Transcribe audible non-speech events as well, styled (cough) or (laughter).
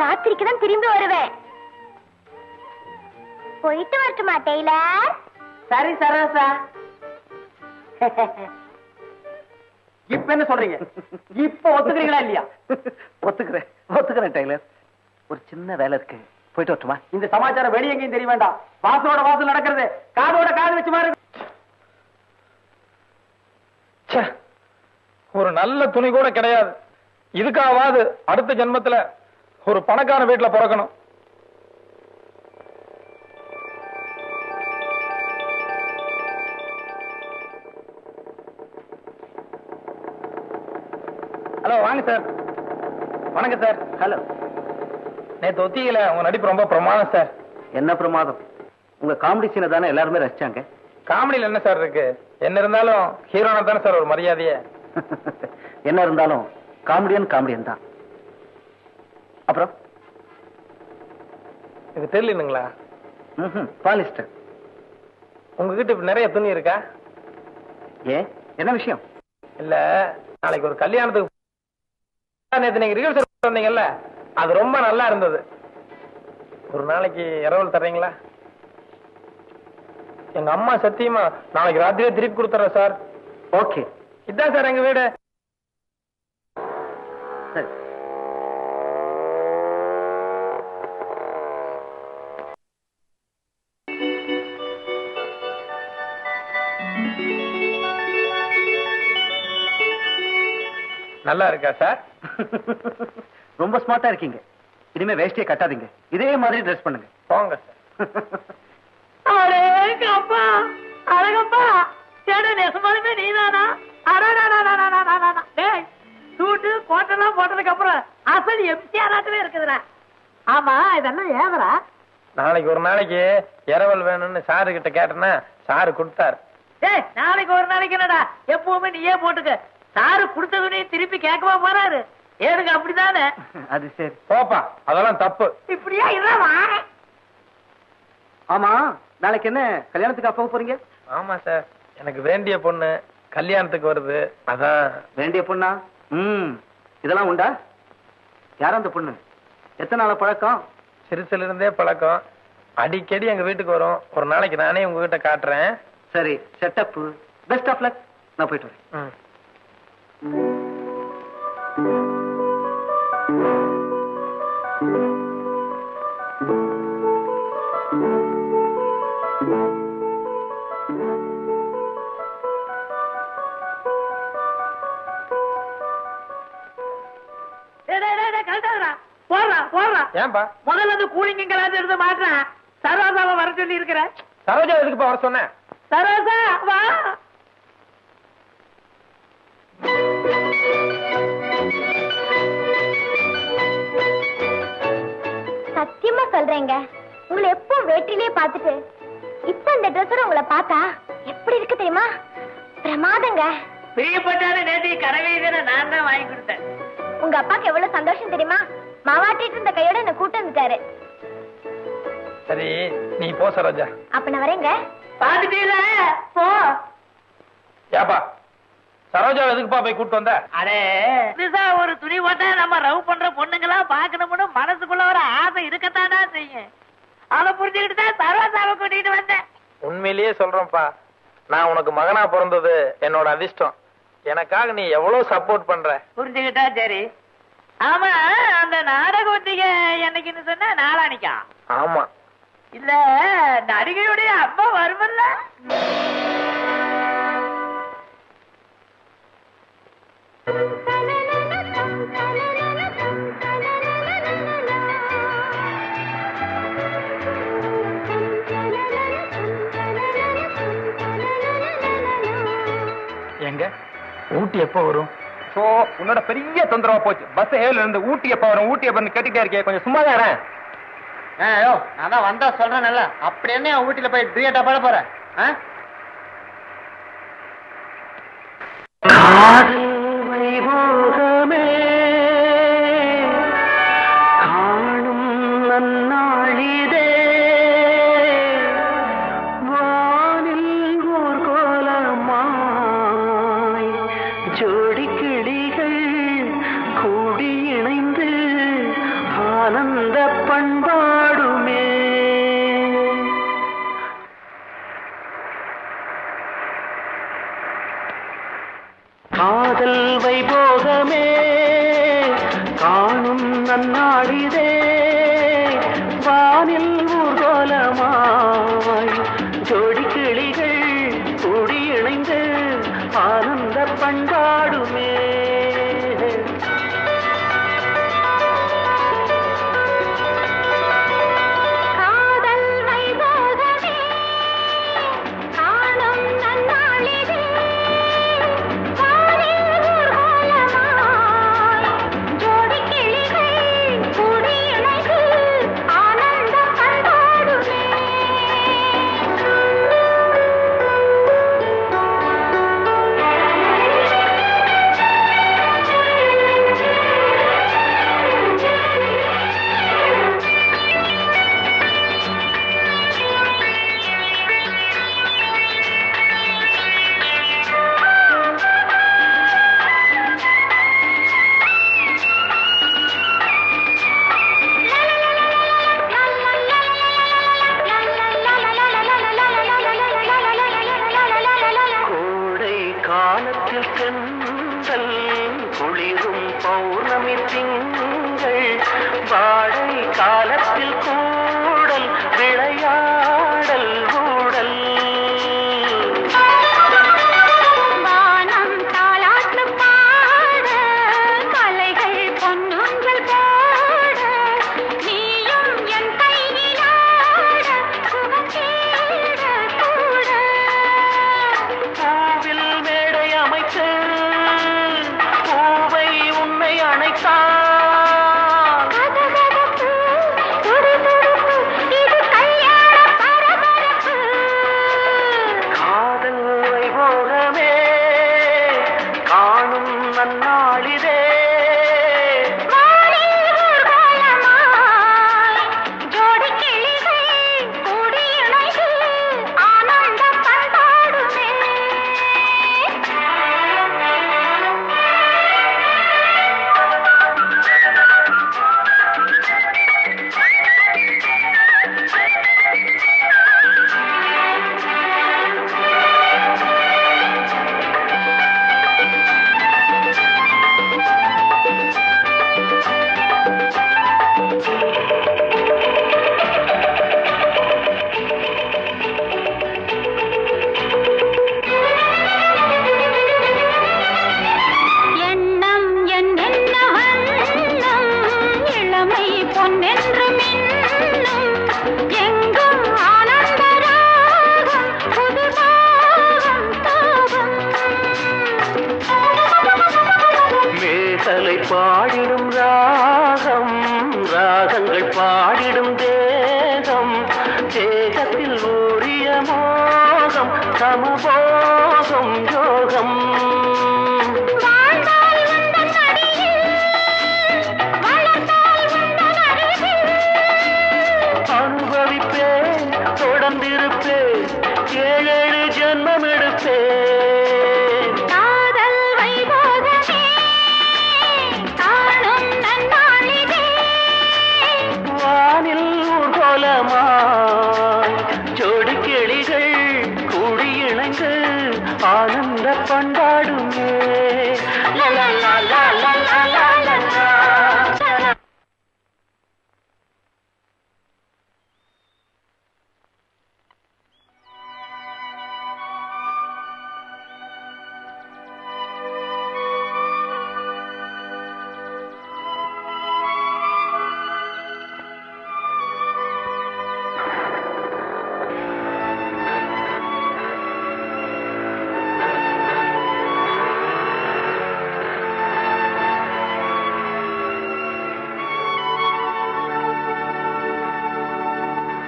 ராத்திரிக்கு தான் திரும்பி வருவேன். போயிட்டு வரட்டுமா டெய்லர்? சரி சரோசா. (laughs) இப்ப என்ன சொல்றீங்க? இப்ப ஒத்துக்கிறீங்களா இல்லையா? ஒத்துக்கிறேன் ஒத்துக்கிறேன் டெய்லர். ஒரு சின்ன வேலை இருக்கு. போயிட்டு வரட்டுமா? இந்த சமாச்சாரம் வெளிய எங்கேயும் தெரிய வேண்டாம். வாசலோட வாசல் நடக்கிறது. காதோட காது வச்சு மாதிரி ச்சே, ஒரு நல்ல துணி கூட கிடையாது. இதுக்காவது அடுத்த ஜென்மத்துல ஒரு பணக்கார வீட்டுல பிறக்கணும். ஹலோ வாங்க சார். வணக்கம் சார். ஹலோ. நேத்து ஒத்தியில உங்க நடிப்பு ரொம்ப பிரமாதம் சார். என்ன பிரமாதம்? உங்க காமெடி சீனை தானே எல்லாருமே ரசிச்சாங்க. காமெடியில என்ன சார் இருக்கு? என்ன இருந்தாலும் ஹீரோனா தானே சார் ஒரு மரியாதையே. (laughs) என்ன இருந்தாலும் காமெடியன் காமெடியன் தான். அப்புறம்? இது தெரியலனுங்களா? பாலிஸ்டர். உங்ககிட்ட இப்ப நிறைய துணி இருக்கா? ஏன் என்ன விஷயம்? இல்ல நாளைக்கு ஒரு கல்யாணத்துக்கு நேத்து நீங்க ரிஹர்சல் வந்தீங்கல்ல அது ரொம்ப நல்லா இருந்தது. ஒரு நாளைக்கு இரவல் தர்றீங்களா? எங்க அம்மா சத்தியமா நாளைக்கு ராத்திரியே திருப்பி கொடுத்துறேன் சார். ஓகே. இதான் சார் எங்க வீடு. நல்லா இருக்கா சார்? ரொம்ப ஸ்மார்ட்டா இருக்கீங்க. இனிமே வேஷ்டியை கட்டாதீங்க. இதே மாதிரி ட்ரெஸ் பண்ணுங்க. போங்க சார். அப்பா அழகப்பா. சேட நெசமாலுமே நீதானா? சூட்டு கோட்டெல்லாம் போட்டதுக்கு அப்புறம் அசல் எம்சிஆராட்டவே இருக்குதுடா. ஆமா இதெல்லாம் ஏதரா நாளைக்கு ஒரு நாளைக்கு இரவல் வேணும்னு சாரு கிட்ட கேட்டேன்னா சாரு கொடுத்தாரு. டேய் நாளைக்கு ஒரு நாளைக்கு என்னடா? எப்பவுமே நீயே போட்டுக்க. சாரு கொடுத்தவனையும் திருப்பி கேட்கவா போறாரு. ஏனுங்க அப்படிதானே? அது சரி. போப்பா அதெல்லாம் தப்பு. இப்படியா இல்லவா ஆமா நாளைக்கு என்ன கல்யாணத்துக்கு அப்ப போறீங்க? ஆமா சார். எனக்கு வேண்டிய பொண்ணு கல்யாணத்துக்கு வருது. அதான். வேண்டிய பொண்ணா? ம். இதெல்லாம் உண்டா? யார் அந்த பொண்ணு? எத்தனை நாள பழக்கம்? சிறுசுல இருந்தே பழக்கம். அடிக்கடி எங்க வீட்டுக்கு வரும். ஒரு நாளைக்கு நானே உங்ககிட்ட காட்டுறேன். சரி செட்டப் பெஸ்ட் ஆஃப் லக் நான் போயிட்டு வரேன். ஏன்பா? முதல்ல அந்த கூலிங்கெல்லாம் எடுத்து மாட்டுறேன். சர்வாசாவை வர சொல்லி இருக்கிறேன் சரோஜா எதுக்குப்பா வர சொன்னேன்? சரோசா வா. சொல்றேங்க. உங்களை எப்போ வேட்டிலேயே பார்த்துட்டு இப்ப இந்த ட்ரெஸ்ஸோட உங்களை பார்த்தா எப்படி இருக்கு தெரியுமா? பிரமாதங்க. பிரியப்பட்டாலும் நேற்று கரவை நான் தான் வாங்கி கொடுத்தேன். உங்க அப்பாக்கு எவ்வளவு சந்தோஷம் தெரியுமா? மாவாட்டிட்டு இருந்த கையோட என்ன கூட்டு வந்துட்டாரு. சரி நீ போ சரோஜா. அப்ப நான் வரேங்க. பாத்துட்டீல போ. ஏப்பா. சரோஜா எதுக்குப்பா போய் கூட்டு வந்த? அடே புதுசா ஒரு துணி போட்டா நம்ம ரவ் பண்ற பொண்ணுங்களா பாக்கணும்னு மனசுக்குள்ள ஒரு ஆசை இருக்கத்தானா செய்யும். அதை புரிஞ்சுக்கிட்டு தான் சர்வசாவை கூட்டிட்டு வந்தேன். உண்மையிலேயே சொல்றேன்ப்பா. நான் உனக்கு மகனா பிறந்தது என்னோட அதிர்ஷ்டம். எனக்காக நீ எவ்வளவு சப்போர்ட் பண்ற? புரிஞ்சுக்கிட்டா சரி. ஆமா அந்த நாடக ஒத்திகை என்னைக்குன்னு சொன்னா நாளானிக்கா? ஆமா. இல்ல நடிகையுடைய அம்மா வருமல்ல? ஊட்டி எப்போ வரும்? சோ உன்னோட பெரிய தொந்தரவா போச்சு. பஸ் ஏல இருந்து ஊட்டி எப்ப வரும்? ஊட்டி எப்ப கேட்டுட்டே இருக்கே. கொஞ்சம் சும்மா தான். ஐயோ நான் தான் வந்தா சொல்றேன்ல அப்படி என்ன ஊட்டில போய் டூயட்டா பாட போறேன் 唱 ஆனந்த பண்ட